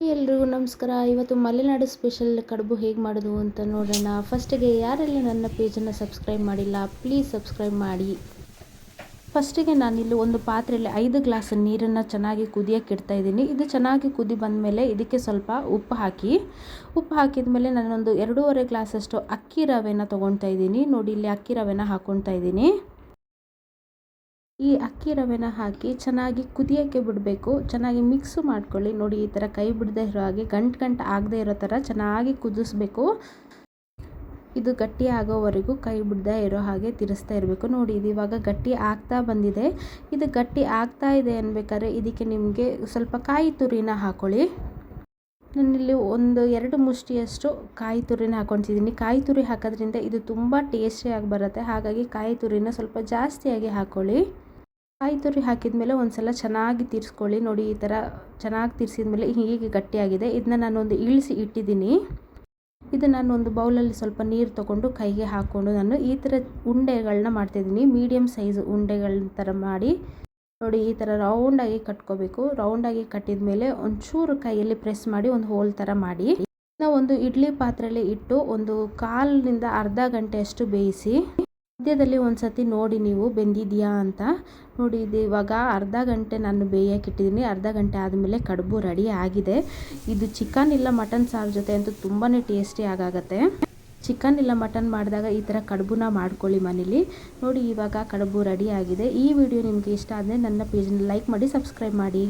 ಎಲ್ರಿಗೂ ನಮಸ್ಕಾರ. ಇವತ್ತು ಮಲೆನಾಡು ಸ್ಪೆಷಲ್ ಕಡುಬು ಹೇಗೆ ಮಾಡೋದು ಅಂತ ನೋಡೋಣ. ಫಸ್ಟಿಗೆ ಯಾರೆಲ್ಲ ನನ್ನ ಪೇಜನ್ನು ಸಬ್ಸ್ಕ್ರೈಬ್ ಮಾಡಿಲ್ಲ ಪ್ಲೀಸ್ ಸಬ್ಸ್ಕ್ರೈಬ್ ಮಾಡಿ. ಫಸ್ಟಿಗೆ ನಾನಿಲ್ಲಿ ಒಂದು ಪಾತ್ರೆಯಲ್ಲಿ ಐದು ಗ್ಲಾಸ್ ನೀರನ್ನು ಚೆನ್ನಾಗಿ ಕುದಿಯೋಕ್ಕೆ ಇಡ್ತಾ ಇದ್ದೀನಿ. ಇದು ಚೆನ್ನಾಗಿ ಕುದಿ ಬಂದ ಮೇಲೆ ಇದಕ್ಕೆ ಸ್ವಲ್ಪ ಉಪ್ಪು ಹಾಕಿ, ಉಪ್ಪು ಹಾಕಿದ ಮೇಲೆ ನಾನೊಂದು ಎರಡೂವರೆ ಗ್ಲಾಸಷ್ಟು ಅಕ್ಕಿ ರವೆನ ತೊಗೊಳ್ತಾ ಇದ್ದೀನಿ. ನೋಡಿ, ಇಲ್ಲಿ ಅಕ್ಕಿ ರವೆನ ಹಾಕ್ಕೊಳ್ತಾ ಇದ್ದೀನಿ. ಈ ಅಕ್ಕಿ ರವೆನ ಹಾಕಿ ಚೆನ್ನಾಗಿ ಕುದಿಯೋಕ್ಕೆ ಬಿಡಬೇಕು. ಚೆನ್ನಾಗಿ ಮಿಕ್ಸು ಮಾಡ್ಕೊಳ್ಳಿ. ನೋಡಿ, ಈ ಥರ ಕೈ ಬಿಡದೆ ಇರೋ ಹಾಗೆ, ಗಂಟು ಗಂಟು ಆಗದೆ ಇರೋ ಥರ ಚೆನ್ನಾಗಿ ಕುದಿಸ್ಬೇಕು. ಇದು ಗಟ್ಟಿ ಆಗೋವರೆಗೂ ಕೈ ಬಿಡದೆ ಇರೋ ಹಾಗೆ ತಿರಿಸ್ತಾ ಇರಬೇಕು. ನೋಡಿ, ಇದು ಇವಾಗ ಗಟ್ಟಿ ಆಗ್ತಾ ಬಂದಿದೆ. ಇದು ಗಟ್ಟಿ ಆಗ್ತಾ ಇದೆ ಅನ್ಬೇಕಾದ್ರೆ ಇದಕ್ಕೆ ನಿಮಗೆ ಸ್ವಲ್ಪ ಕಾಯಿ ತುರಿನ ಹಾಕೊಳ್ಳಿ. ನಾನಿಲ್ಲಿ ಒಂದು ಎರಡು ಮುಷ್ಟಿಯಷ್ಟು ಕಾಯಿ ತುರಿನ ಹಾಕೊತಿದ್ದೀನಿ ಕಾಯಿ ತುರಿ ಹಾಕೋದ್ರಿಂದ ಇದು ತುಂಬ ಟೇಸ್ಟಿಯಾಗಿ ಬರುತ್ತೆ. ಹಾಗಾಗಿ ಕಾಯಿ ತುರಿನ ಸ್ವಲ್ಪ ಜಾಸ್ತಿಯಾಗಿ ಹಾಕ್ಕೊಳ್ಳಿ ಕಾಯಿ ತುರಿ ಹಾಕಿದ ಒಂದು ಸಲ ಚೆನ್ನಾಗಿ ತಿರ್ಸ್ಕೊಳ್ಳಿ. ನೋಡಿ, ಈ ಥರ ಚೆನ್ನಾಗಿ ತಿರ್ಸಿದ ಮೇಲೆ ಹೀಗೆ ಗಟ್ಟಿಯಾಗಿದೆ. ಇದನ್ನ ನಾನೊಂದು ಇಳಿಸಿ ಇಟ್ಟಿದ್ದೀನಿ. ಇದು ನಾನು ಒಂದು ಬೌಲಲ್ಲಿ ಸ್ವಲ್ಪ ನೀರು ತೊಗೊಂಡು ಕೈಗೆ ಹಾಕ್ಕೊಂಡು ನಾನು ಈ ಥರ ಉಂಡೆಗಳನ್ನ ಮಾಡ್ತಾಯಿದ್ದೀನಿ ಮೀಡಿಯಮ್ ಸೈಜ್ ಉಂಡೆಗಳ ಥರ ಮಾಡಿ. ನೋಡಿ, ಈ ಥರ ರೌಂಡಾಗಿ ಕಟ್ಕೋಬೇಕು. ರೌಂಡಾಗಿ ಕಟ್ಟಿದ ಮೇಲೆ ಒಂಚೂರು ಕೈಯಲ್ಲಿ ಪ್ರೆಸ್ ಮಾಡಿ ಒಂದು ಹೋಲ್ ಥರ ಮಾಡಿ. ನಾವು ಒಂದು ಇಡ್ಲಿ ಪಾತ್ರೆಯಲ್ಲಿ ಇಟ್ಟು ಒಂದು ಕಾಲಿನಿಂದ ಅರ್ಧ ಗಂಟೆಯಷ್ಟು ಬೇಯಿಸಿ ಮಧ್ಯದಲ್ಲಿ ಒಂದು ಸತಿ ನೋಡಿ ನೀವು ಬೆಂದಿದೆಯಾ ಅಂತ ನೋಡಿ, ಇದು ಇವಾಗ ಅರ್ಧ ಗಂಟೆ ನಾನು ಬೇಯಕ್ಕೆ ಇಟ್ಟಿದ್ದೀನಿ ಅರ್ಧ ಗಂಟೆ ಆದಮೇಲೆ ಕಡುಬು ರೆಡಿ ಆಗಿದೆ. ಇದು ಚಿಕನ್ ಇಲ್ಲ ಮಟನ್ ಸಾರು ಜೊತೆ ಅಂತೂ ತುಂಬಾ ಟೇಸ್ಟಿ ಆಗಾಗತ್ತೆ. ಚಿಕನ್ ಇಲ್ಲ ಮಟನ್ ಮಾಡಿದಾಗ ಈ ಥರ ಕಡುಬುನ ಮಾಡ್ಕೊಳ್ಳಿ ಮನೇಲಿ. ನೋಡಿ, ಇವಾಗ ಕಡುಬು ರೆಡಿ ಆಗಿದೆ. ಈ ವಿಡಿಯೋ ನಿಮಗೆ ಇಷ್ಟ ಆದರೆ ನನ್ನ ಪೇಜನ್ನ ಲೈಕ್ ಮಾಡಿ ಸಬ್ಸ್ಕ್ರೈಬ್ ಮಾಡಿ.